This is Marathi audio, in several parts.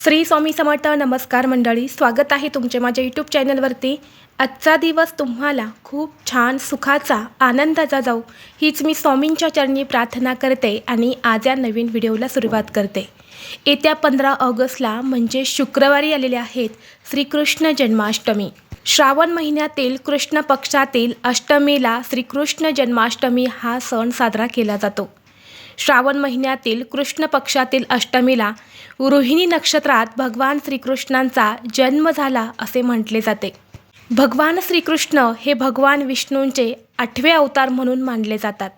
श्री स्वामी समर्थ नमस्कार मंडळी स्वागत आहे तुमचे माझ्या यूट्यूब चॅनलवरती. आजचा दिवस तुम्हाला खूप छान सुखाचा आनंदाचा जाऊ हीच मी स्वामींच्या चरणी प्रार्थना करते आणि आज या नवीन व्हिडिओला सुरुवात करते. येत्या पंधरा ऑगस्टला म्हणजे शुक्रवारी आलेले आहेत श्रीकृष्ण जन्माष्टमी. श्रावण महिन्यातील कृष्ण पक्षातील अष्टमीला श्रीकृष्ण जन्माष्टमी हा सण साजरा केला जातो. श्रावण महिन्यातील कृष्ण पक्षातील अष्टमीला रोहिणी नक्षत्रात भगवान श्रीकृष्णांचा जन्म झाला असे म्हटले जाते. भगवान श्रीकृष्ण हे भगवान विष्णूंचे आठवे अवतार म्हणून मानले जातात.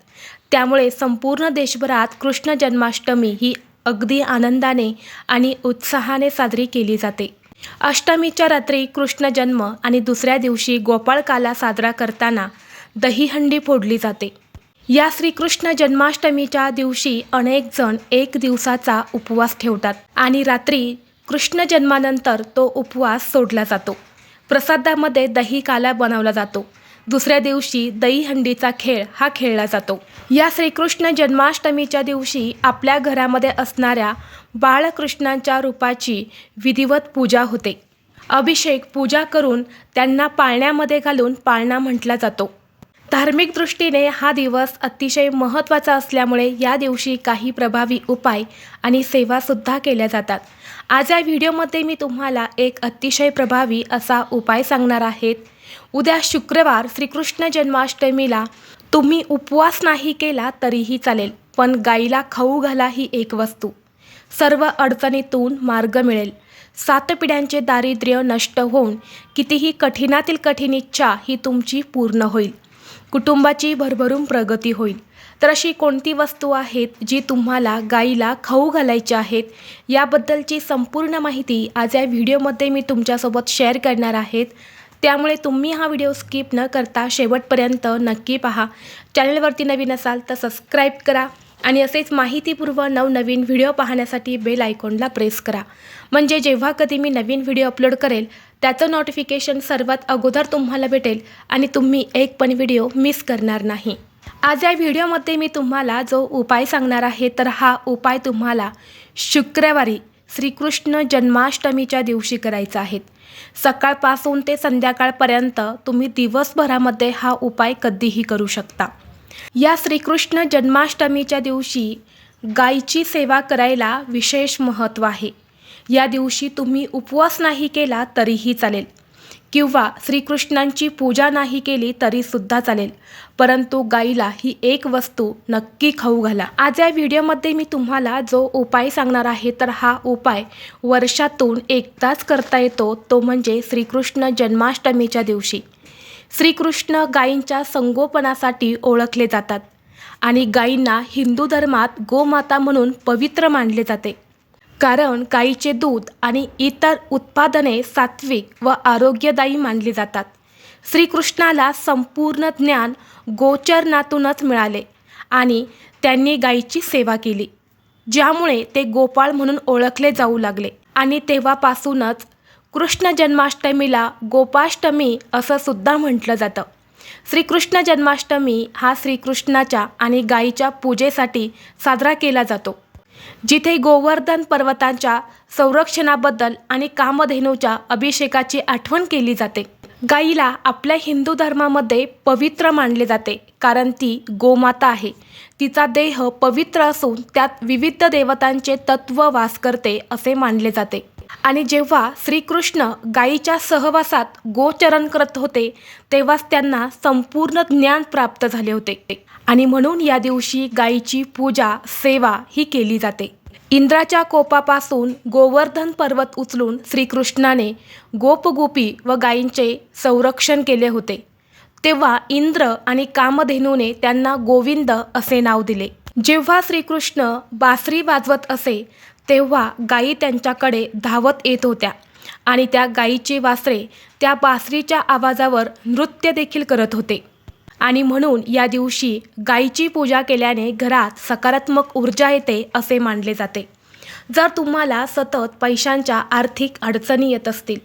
त्यामुळे संपूर्ण देशभरात कृष्ण जन्माष्टमी ही अगदी आनंदाने आणि उत्साहाने साजरी केली जाते. अष्टमीच्या रात्री कृष्ण जन्म आणि दुसऱ्या दिवशी गोपाळकाला साजरा करताना दहीहंडी फोडली जाते. या श्रीकृष्ण जन्माष्टमीच्या दिवशी अनेक जण एक दिवसाचा उपवास ठेवतात आणि रात्री कृष्ण जन्मानंतर तो उपवास सोडला जातो. प्रसादामध्ये दही काला बनवला जातो. दुसऱ्या दिवशी दहीहंडीचा खेळ हा खेळला जातो. या श्रीकृष्ण जन्माष्टमीच्या दिवशी आपल्या घरामध्ये असणाऱ्या बाळकृष्णांच्या रूपाची विधिवत पूजा होते. अभिषेक पूजा करून त्यांना पाळण्यामध्ये घालून पाळणा म्हटला जातो. धार्मिक दृष्टीने हा दिवस अतिशय महत्त्वाचा असल्यामुळे या दिवशी काही प्रभावी उपाय आणि सेवासुद्धा केल्या जातात. आज या व्हिडिओमध्ये मी तुम्हाला एक अतिशय प्रभावी असा उपाय सांगणार आहेत उद्या शुक्रवार श्रीकृष्ण जन्माष्टमीला तुम्ही उपवास नाही केला तरीही चालेल पण गाईला खाऊ घाला ही एक वस्तू. सर्व अडचणीतून मार्ग मिळेल. सात पिढ्यांचे दारिद्र्य नष्ट होऊन कितीही कठीणातील कठीण इच्छा ही तुमची पूर्ण होईल. कुटुंबाची भरभरून प्रगती होईल. तर अशी कोणती वस्तू आहेत जी तुम्हाला गाईला खाऊ घालायची आहेत? याबद्दलची संपूर्ण माहिती आज या व्हिडिओमध्ये मी तुमच्यासोबत शेअर करणार आहेत. त्यामुळे तुम्ही हा व्हिडिओ स्किप न करता शेवटपर्यंत नक्की पहा. चॅनलवरती नवीन असाल तर सबस्क्राईब करा आणि असेच माहितीपूर्व नवनवीन व्हिडिओ पाहण्यासाठी बेल आयकॉनला प्रेस करा. म्हणजे जेव्हा कधी मी नवीन व्हिडिओ अपलोड करेल त्याचं नोटिफिकेशन सर्वात अगोदर तुम्हाला भेटेल आणि तुम्ही एक पण व्हिडिओ मिस करणार नाही. आज या व्हिडिओमध्ये मी तुम्हाला जो उपाय सांगणार आहे तर हा उपाय तुम्हाला शुक्रवारी श्रीकृष्ण जन्माष्टमीच्या दिवशी करायचा आहे. सकाळपासून ते संध्याकाळपर्यंत तुम्ही दिवसभरामध्ये हा उपाय कधीही करू शकता. या श्रीकृष्ण जन्माष्टमीच्या दिवशी गायीची सेवा करायला विशेष महत्त्व आहे. या दिवशी तुम्ही उपवास नाही केला तरीही चालेल. किंवा श्रीकृष्णांची पूजा नाही केली तरीसुद्धा चालेल. परंतु गाईला ही एक वस्तू नक्की खाऊ घाला. आज या व्हिडिओमध्ये मी तुम्हाला जो उपाय सांगणार आहे तर हा उपाय वर्षातून एकदाच करता येतो. तो म्हणजे श्रीकृष्ण जन्माष्टमीच्या दिवशी. श्रीकृष्ण गायींच्या संगोपनासाठी ओळखले जातात. आणि गायींना हिंदू धर्मात गोमाता म्हणून पवित्र मानले जाते. कारण गाईचे दूध आणि इतर उत्पादने सात्विक व आरोग्यदायी मानली जातात. श्रीकृष्णाला संपूर्ण ज्ञान गोचरणातूनच मिळाले आणि त्यांनी गायीची सेवा केली ज्यामुळे ते गोपाळ म्हणून ओळखले जाऊ लागले. आणि तेव्हापासूनच कृष्ण जन्माष्टमीला गोपाष्टमी असं सुद्धा म्हटलं जातं. श्रीकृष्ण जन्माष्टमी हा श्रीकृष्णाच्या आणि गायीच्या पूजेसाठी साजरा केला जातो. जिथे गोवर्धन पर्वतांच्या संरक्षणाबद्दल आणि कामधेनूच्या अभिषेकाची आठवण केली जाते. गाईला आपल्या हिंदू धर्मामध्ये पवित्र मानले जाते कारण ती गोमाता आहे. तिचा देह पवित्र असून त्यात विविध देवतांचे तत्व वास करते असे मानले जाते. आणि जेव्हा श्रीकृष्ण गायीच्या सहवासात गोचरण करत होते तेव्हाच त्यांना संपूर्ण ज्ञान प्राप्त झाले होते. आणि म्हणून या दिवशी गायीची पूजा सेवा ही केली जाते. इंद्राच्या कोपापासून गोवर्धन पर्वत उचलून श्रीकृष्णाने गोपगोपी व गायींचे संरक्षण केले होते. तेव्हा इंद्र आणि कामधेनूने त्यांना गोविंद असे नाव दिले. जेव्हा श्रीकृष्ण बासरी वाजवत असे तेव्हा गायी त्यांच्याकडे धावत येत होत्या आणि त्या गायीची वासरे त्या बासरीच्या आवाजावर नृत्य देखील करत होते. आणि म्हणून या दिवशी गायीची पूजा केल्याने घरात सकारात्मक ऊर्जा येते असे मानले जाते. जर तुम्हाला सतत पैशांच्या आर्थिक अडचणी येत असतील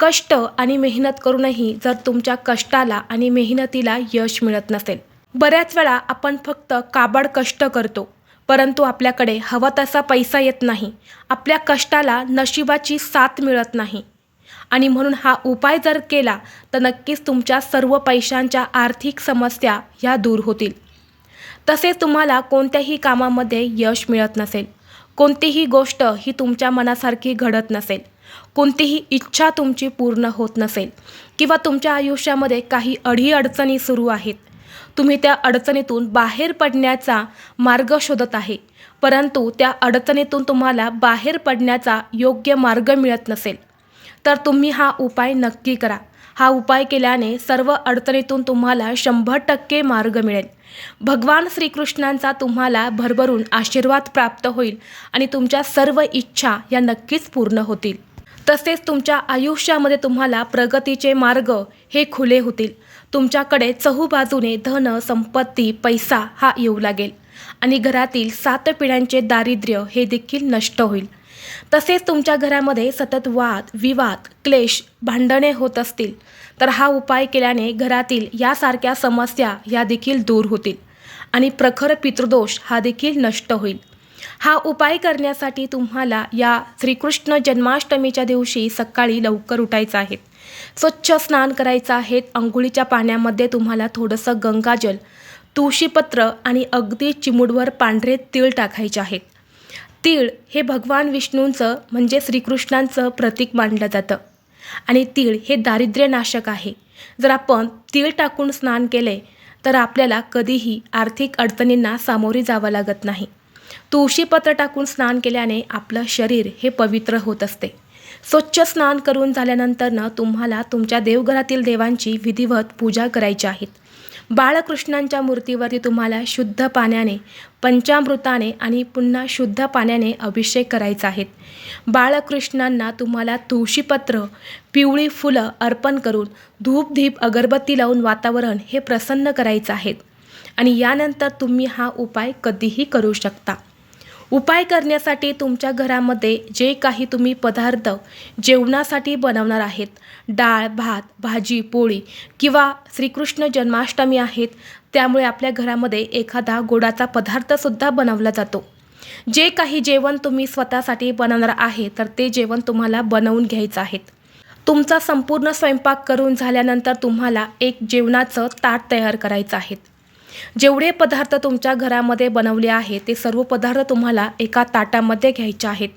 कष्ट आणि मेहनत करूनही जर तुमच्या कष्टाला आणि मेहनतीला यश मिळत नसेल. बऱ्याच वेळा आपण फक्त काबाड कष्ट करतो परंतु आपल्याकडे हवा तसा पैसा येत नाही. आपल्या कष्टाला नशिबाची साथ मिळत नाही. आणि म्हणून हा उपाय जर केला तर नक्कीच तुमच्या सर्व पैशांच्या आर्थिक समस्या ह्या दूर होतील. तसेच तुम्हाला कोणत्याही कामामध्ये यश मिळत नसेल. कोणतीही गोष्ट ही तुमच्या मनासारखी घडत नसेल. कोणतीही इच्छा तुमची पूर्ण होत नसेल. किंवा तुमच्या आयुष्यामध्ये काही अडीअडचणी सुरू आहेत. तुम्ही त्या अडचणीतून बाहेर पडण्याचा मार्ग शोधत आहे. परंतु त्या अडचणीतून तुम्हाला बाहेर पडण्याचा योग्य मार्ग मिळत नसेल. तर तुम्ही हा उपाय नक्की करा. हा उपाय केल्याने सर्व अडचणीतून तुम्हाला शंभर टक्के मार्ग मिळेल. भगवान श्रीकृष्णांचा तुम्हाला भरभरून आशीर्वाद प्राप्त होईल आणि तुमच्या सर्व इच्छा या नक्कीच पूर्ण होतील. तसेच तुमच्या आयुष्यामध्ये तुम्हाला प्रगतीचे मार्ग हे खुले होतील. तुमच्याकडे चहूबाजूने धन संपत्ती पैसा हा येऊ लागेल. आणि घरातील सात पिढ्यांचे दारिद्र्य हे देखील नष्ट होईल. तसेच तुमच्या घरामध्ये सतत वाद विवाद क्लेश भांडणे होत असतील. तर हा उपाय केल्याने घरातील यासारख्या समस्या या देखील दूर होतील. आणि प्रखर पितृदोष हा देखील नष्ट होईल. हा उपाय करण्यासाठी तुम्हाला या श्रीकृष्ण जन्माष्टमीच्या दिवशी सकाळी लवकर उठायचं आहे. स्वच्छ स्नान करायचं आहे अंघोळीच्या पाण्यामध्ये तुम्हाला थोडंसं गंगाजल तुळशीपत्र आणि अगदी चिमुडवर पांढरे तीळ टाकायचे आहेत तीळ हे भगवान विष्णूंचं म्हणजे श्रीकृष्णांचं प्रतीक मानलं जातं. आणि तीळ हे दारिद्र्यनाशक आहे. जर आपण तीळ टाकून स्नान केले तर आपल्याला कधीही आर्थिक अडचणींना सामोरे जावं लागत नाही. तुळशीपत्र टाकून स्नान केल्याने आपलं शरीर हे पवित्र होत असते. स्वच्छ स्नान करून झाल्यानंतरनं तुम्हाला तुमच्या देवघरातील देवांची विधिवत पूजा करायची आहेत बाळकृष्णांच्या मूर्तीवरती तुम्हाला शुद्ध पाण्याने पंचामृताने आणि पुन्हा शुद्ध पाण्याने अभिषेक करायचा आहेत बाळकृष्णांना तुम्हाला तुळशीपत्र पिवळी फुलं अर्पण करून धूपधीप अगरबत्ती लावून वातावरण हे प्रसन्न करायचं आहे. आणि यानंतर तुम्ही हा उपाय कधीही करू शकता. उपाय करण्यासाठी तुमच्या घरामध्ये जे काही तुम्ही पदार्थ जेवणासाठी बनवणार आहेत डाळ भात भाजी पोळी किंवा श्रीकृष्ण जन्माष्टमी आहेत त्यामुळे आपल्या घरामध्ये एखादा गोडाचा पदार्थसुद्धा बनवला जातो. जे काही जेवण तुम्ही स्वतःसाठी बनवणार आहे तर ते जेवण तुम्हाला बनवून घ्यायचं आहे. तुमचा संपूर्ण स्वयंपाक करून झाल्यानंतर तुम्हाला एक जेवणाचं ताट तयार करायचं आहे. जेवढे पदार्थ तुमच्या घरामध्ये बनवले आहे ते सर्व पदार्थ तुम्हाला एका ताटामध्ये घ्यायचे आहेत.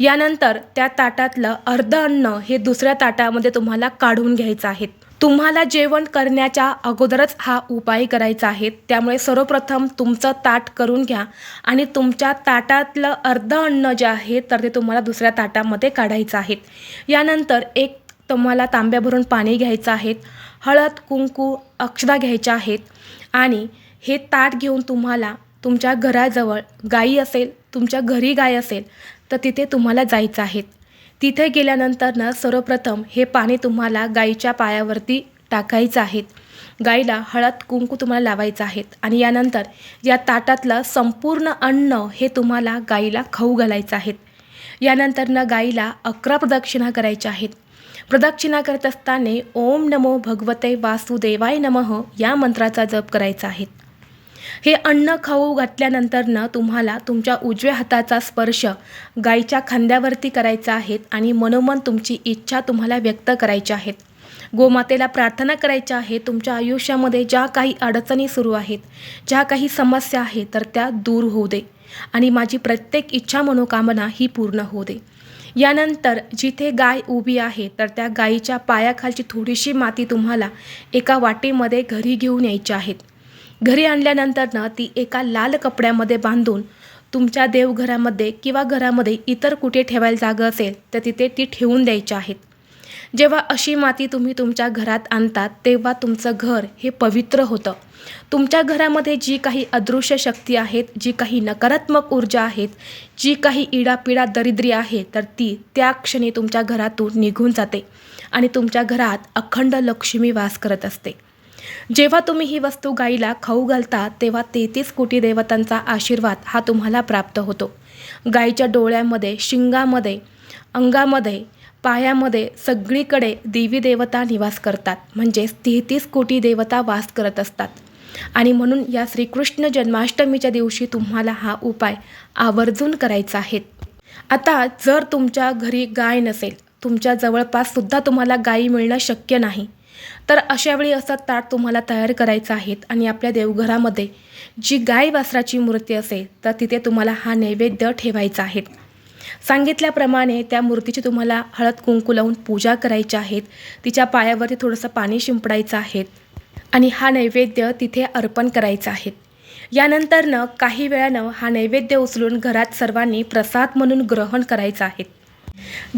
यानंतर त्या ताटातलं अर्ध अन्न हे दुसऱ्या ताटामध्ये तुम्हाला काढून घ्यायचं आहे. तुम्हाला जेवण करण्याच्या अगोदरच हा उपाय करायचा आहे. त्यामुळे सर्वप्रथम तुमचं ताट करून घ्या आणि तुमच्या ताटातलं अर्ध अन्न जे आहे तर ते तुम्हाला दुसऱ्या ताटामध्ये काढायचं आहे. यानंतर एक तुम्हाला तांब्या भरून पाणी घ्यायचं आहे. हळद कुंकू अक्षदा घ्यायच्या आहेत. आणि हे ताट घेऊन तुम्हाला तुमच्या घराजवळ गाई असेल तुमच्या घरी गाय असेल तर तिथे तुम्हाला जायचं आहे. तिथे गेल्यानंतरनं सर्वप्रथम हे पाणी तुम्हाला गाईच्या पायावरती टाकायचं आहे. गाईला हळद कुंकू तुम्हाला लावायचं आहेत आणि यानंतर या ताटातलं संपूर्ण अन्न हे तुम्हाला गाईला खाऊ घालायचं आहे. यानंतरनं गाईला अकरा प्रदक्षिणा करायच्या आहेत. प्रदक्षिणा करत असताना ओम नमो भगवते वासुदेवाय नमः या मंत्राचा जप करायचा आहे. हे अन्न खाऊ घातल्यानंतरनं तुम्हाला तुमच्या उजव्या हाताचा स्पर्श गाईच्या खांद्यावरती करायचा आहे आणि मनोमन तुमची इच्छा तुम्हाला व्यक्त करायच्या आहेत गोमातेला प्रार्थना करायच्या आहे तुमच्या आयुष्यामध्ये ज्या काही अडचणी सुरू आहेत ज्या काही समस्या आहेत तर त्या दूर होऊ दे आणि माझी प्रत्येक इच्छा मनोकामना ही पूर्ण होऊ दे. यानंतर जिथे गाय उभी आहे तर त्या गायीच्या पायाखालची थोडीशी माती तुम्हाला एका वाटेमध्ये घरी घेऊन यायची आहेत घरी आणल्यानंतरनं ती एका लाल कपड्यामध्ये बांधून तुमच्या देवघरामध्ये किंवा घरामध्ये इतर कुठे ठेवायला जागा असेल तर तिथे ती ठेवून द्यायची आहेत जेव्हा अशी माती तुम्ही तुमच्या घरात आणतात तेव्हा तुमचं घर हे पवित्र होतं. तुमच्या घरामध्ये जी काही अदृश्य शक्ती आहेत जी काही नकारात्मक ऊर्जा आहेत जी काही इडापिडा दरिद्री आहे तर ती त्या क्षणी तुमच्या घरातून निघून जाते आणि तुमच्या घरात अखंड लक्ष्मी वास करत असते. जेव्हा तुम्ही ही वस्तू गाईला खाऊ घालता तेव्हा तेहतीस कोटी देवतांचा आशीर्वाद हा तुम्हाला प्राप्त होतो. गाईच्या डोळ्यामध्ये शिंगामध्ये अंगामध्ये पायामध्ये सगळीकडे देवी देवता निवास करतात. म्हणजेच तेहतीस कोटी देवता वास करत असतात. आणि म्हणून या श्रीकृष्ण जन्माष्टमीच्या दिवशी तुम्हाला हा उपाय आवर्जून करायचा आहे. आता जर तुमच्या घरी गाय नसेल तुमच्या जवळपाससुद्धा तुम्हाला गायी मिळणं शक्य नाही तर अशावेळी असं ताट तुम्हाला तयार करायचं आहे आणि आपल्या देवघरामध्ये जी गाय वासराची मूर्ती असेल तर तिथे तुम्हाला हा नैवेद्य ठेवायचा आहे. सांगितल्याप्रमाणे त्या मूर्तीची तुम्हाला हळद कुंकू लावून पूजा करायची आहेत तिच्या पायावरती थोडंसं पाणी शिंपडायचं आहे. आणि हा नैवेद्य तिथे अर्पण करायचा आहे. यानंतरनं काही वेळानं हा नैवेद्य उचलून घरात सर्वांनी प्रसाद म्हणून ग्रहण करायचा आहे.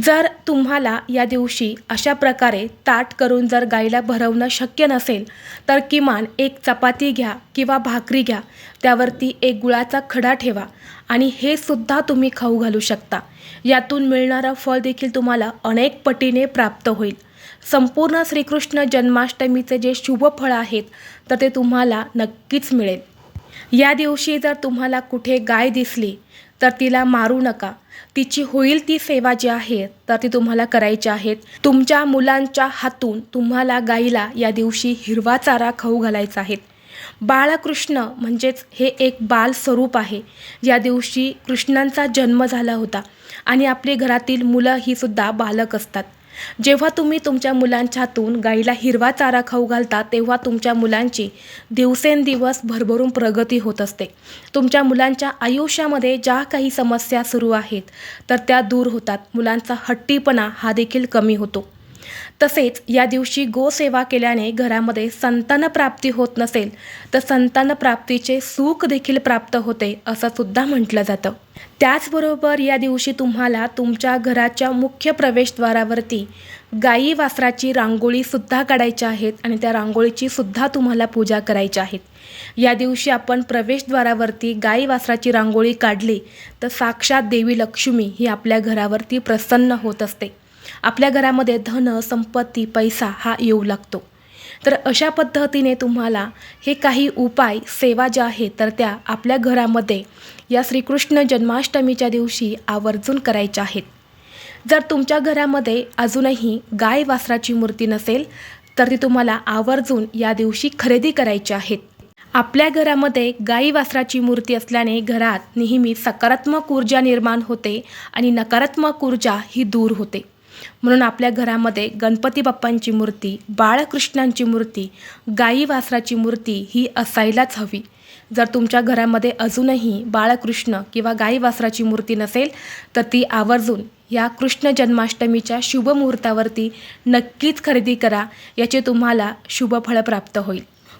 जर तुम्हाला या दिवशी अशा प्रकारे ताट करून जर गाईला भरवणं शक्य नसेल तर किमान एक चपाती घ्या किंवा भाकरी घ्या त्यावरती एक गुळाचा खडा ठेवा आणि हे सुद्धा तुम्ही खाऊ घालू शकता. यातून मिळणारं फळ देखील तुम्हाला अनेक पटीने प्राप्त होईल. संपूर्ण श्रीकृष्ण जन्माष्टमीचे जे शुभफळ आहेत तर ते तुम्हाला नक्कीच मिळेल. या दिवशी जर तुम्हाला कुठे गाय दिसली तर तिला मारू नका. तिची होईल ती सेवा जी आहे तर ती तुम्हाला करायची आहेत तुमच्या मुलांच्या हातून तुम्हाला गाईला या दिवशी हिरवा चारा खाऊ घालायचा आहे. बाळकृष्ण म्हणजेच हे एक बाल स्वरूप आहे. या दिवशी कृष्णांचा जन्म झाला होता आणि आपली घरातील मुलं ही सुद्धा बालक असतात. जेव्हा तुम्ही तुमच्या मुलांच्या हातून गाईला हिरवा चारा खाऊ घालता तेव्हा तुमच्या मुलांची दिवसेंदिवस भरभरून प्रगती होत असते. तुमच्या मुलांच्या आयुष्यामध्ये ज्या काही समस्या सुरू आहेत तर त्या दूर होतात. मुलांचा हट्टीपणा हा देखील कमी होतो. तसेच या दिवशी गोसेवा केल्याने घरामध्ये संतान प्राप्ती होत नसेल तर संतान प्राप्तीचे सुख देखील प्राप्त होते असं सुद्धा म्हटलं जातं. त्याचबरोबर या दिवशी तुम्हाला तुमच्या घराच्या मुख्य प्रवेशद्वारावरती गाई वासराची रांगोळी सुद्धा काढायची आहेत आणि त्या रांगोळीची सुद्धा तुम्हाला पूजा करायची आहेत. या दिवशी आपण प्रवेशद्वारावरती गाई वासराची रांगोळी काढली तर साक्षात देवी लक्ष्मी ही आपल्या घरावरती प्रसन्न होत असते. आपल्या घरामध्ये धन संपत्ती पैसा हा येऊ लागतो. तर अशा पद्धतीने तुम्हाला हे काही उपाय सेवा ज्या आहेत तर त्या आपल्या घरामध्ये या श्रीकृष्ण जन्माष्टमीच्या दिवशी आवर्जून करायच्या आहेत. जर तुमच्या घरामध्ये अजूनही गाय वासराची मूर्ती नसेल तर ती तुम्हाला आवर्जून या दिवशी खरेदी करायची आहेत. आपल्या घरामध्ये गाई वासराची मूर्ती असल्याने घरात नेहमी सकारात्मक ऊर्जा निर्माण होते आणि नकारात्मक ऊर्जा ही दूर होते. म्हणून आपल्या घरामध्ये गणपती बाप्पांची मूर्ती बाळकृष्णांची मूर्ती गाई वासराची मूर्ती ही असायलाच हवी. जर तुमच्या घरामध्ये अजूनही बाळकृष्ण किंवा गाई वासराची मूर्ती नसेल तर ती आवर्जून या कृष्ण जन्माष्टमीच्या शुभ मुहूर्तावरती नक्कीच खरेदी करा याचे तुम्हाला शुभफळ प्राप्त होईल.